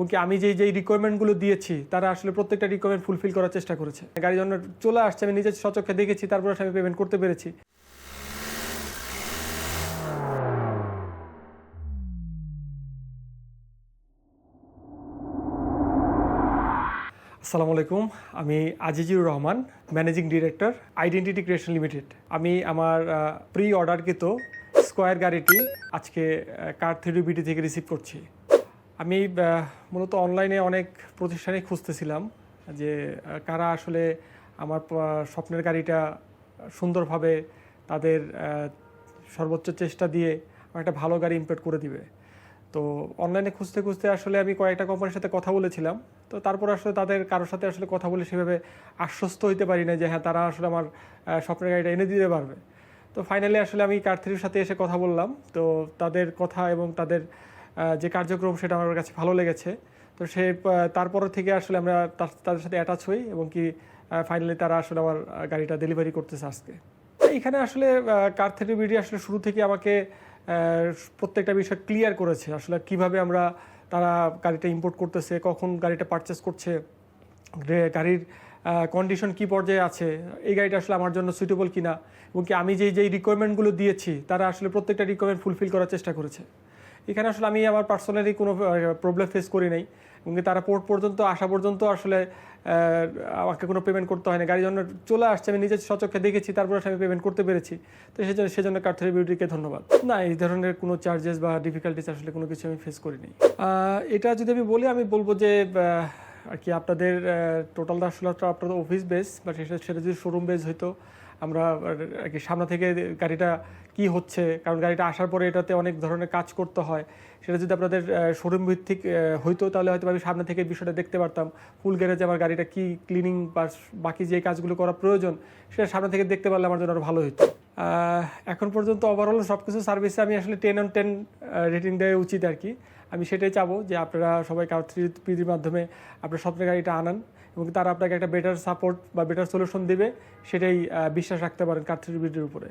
এবং কি আমি যেই যেই রিকোয়ারমেন্টগুলো দিয়েছি, তারা আসলে প্রত্যেকটা রিকোয়ারমেন্ট ফুলফিল করার চেষ্টা করেছে। গাড়ি যখন চলে আসছে, আমি নিজের সচক্ষে দেখেছি, তারপর আমি পেমেন্ট করতে পেরেছি। আসসালামু আলাইকুম, আমি Azizur Rahman managing director identity creation limited আমি আমার প্রি অর্ডারকৃত স্কোয়ার গাড়িটি আজকে কার থ্রি বিটি থেকে রিসিভ করছি। আমি মূলত অনলাইনে অনেক প্রতিষ্ঠানে খুঁজতেছিলাম যে কারা আসলে আমার স্বপ্নের গাড়িটা সুন্দরভাবে তাদের সর্বোচ্চ চেষ্টা দিয়ে আমার একটা ভালো গাড়ি ইম্পোর্ট করে দিবে। তো অনলাইনে খুঁজতে খুঁজতে আসলে আমি কয়েকটা কোম্পানির সাথে কথা বলেছিলাম। তো তারপর আসলে তাদের কারোর সাথে আসলে কথা বলে সেভাবে আশ্বস্ত হইতে পারি না যে হ্যাঁ তারা আসলে আমার স্বপ্নের গাড়িটা এনে দিতে পারবে। তো ফাইনালি আসলে আমি কার্থির সাথে এসে কথা বললাম। তো তাদের কথা এবং তাদের যে কার্যক্রম সেটা আমার কাছে ভালো লেগেছে। তো সে তারপর থেকে আসলে আমরা তাদের সাথে অ্যাটাচ হই এবং কি ফাইনালি তারা আসলে আমার গাড়িটা ডেলিভারি করতেছে আজকে। এখানে আসলে কার থেরাপিটি আসলে শুরু থেকে আমাকে প্রত্যেকটা বিষয় ক্লিয়ার করেছে। আসলে কীভাবে আমরা তারা গাড়িটা ইম্পোর্ট করতেছে, কখন গাড়িটা পারচেস করছে গাড়ির কন্ডিশন কি পর্যায়ে আছে, এই গাড়িটা আসলে আমার জন্য সুইটেবল কিনা, এবং কি আমি যেই যেই রিকোয়ারমেন্টগুলো দিয়েছি, তারা আসলে প্রত্যেকটা রিকোয়ারমেন্ট ফুলফিল করার চেষ্টা করেছে। এখানে আসলে আমি আমার পার্সোনালি কোনো প্রবলেম ফেস করি নাই। এবং তারা পোর্ট পর্যন্ত, আসা পর্যন্ত আসলে আমাকে কোনো পেমেন্ট করতে হয় না গাড়ি যখন চলে আসছে, আমি নিজের সচক্ষে দেখেছি, তারপরে আমি পেমেন্ট করতে পেরেছি। তো সেজন্য সেজন্য কার্থের বিউটিকে ধন্যবাদ। না, এই ধরনের কোনো চার্জেস বা ডিফিকাল্টিস আসলে কোনো কিছু আমি ফেস করিনি। এটা যদি আমি বলি, আমি বলব যে আর কি আপনাদের টোটালটা আসলে আপনাদের অফিস বেস বা সেটা সেটা যদি শোরুম বেস হইতো আমরা আর- কি সামনে থেকে গাড়িটা কি হচ্ছে? কারণ গাড়িটা আসার পরে এটাতে অনেক ধরনের কাজ করতে হয়। সেটা যদি আপনাদের শোরুম ভিত্তিক হইতো তাহলে হয়তো আমি সামনে থেকে বিষয়টা দেখতে পারতাম। ফুল গ্যারেজে আমার গাড়িটা কি ক্লিনিং বা বাকি যে কাজগুলো করা প্রয়োজন সেটা সামনে থেকে দেখতে পারলে আমার জন্য আরও ভালো হতো এখন পর্যন্ত ওভারঅল সব কিছু সার্ভিসে আমি আসলে টেন অন টেন রেটিং দেওয়া উচিত আর কি। আমি সেটাই চাবো যে আপনারা সবাই কার পিডির মাধ্যমে আপনার স্বপ্নের গাড়িটা আনান এবং তারা আপনাকে একটা বেটার সাপোর্ট বা বেটার সলিউশন দেবে সেটাই আহ, বিশ্বাস রাখতে পারেন কার বিডির উপরে।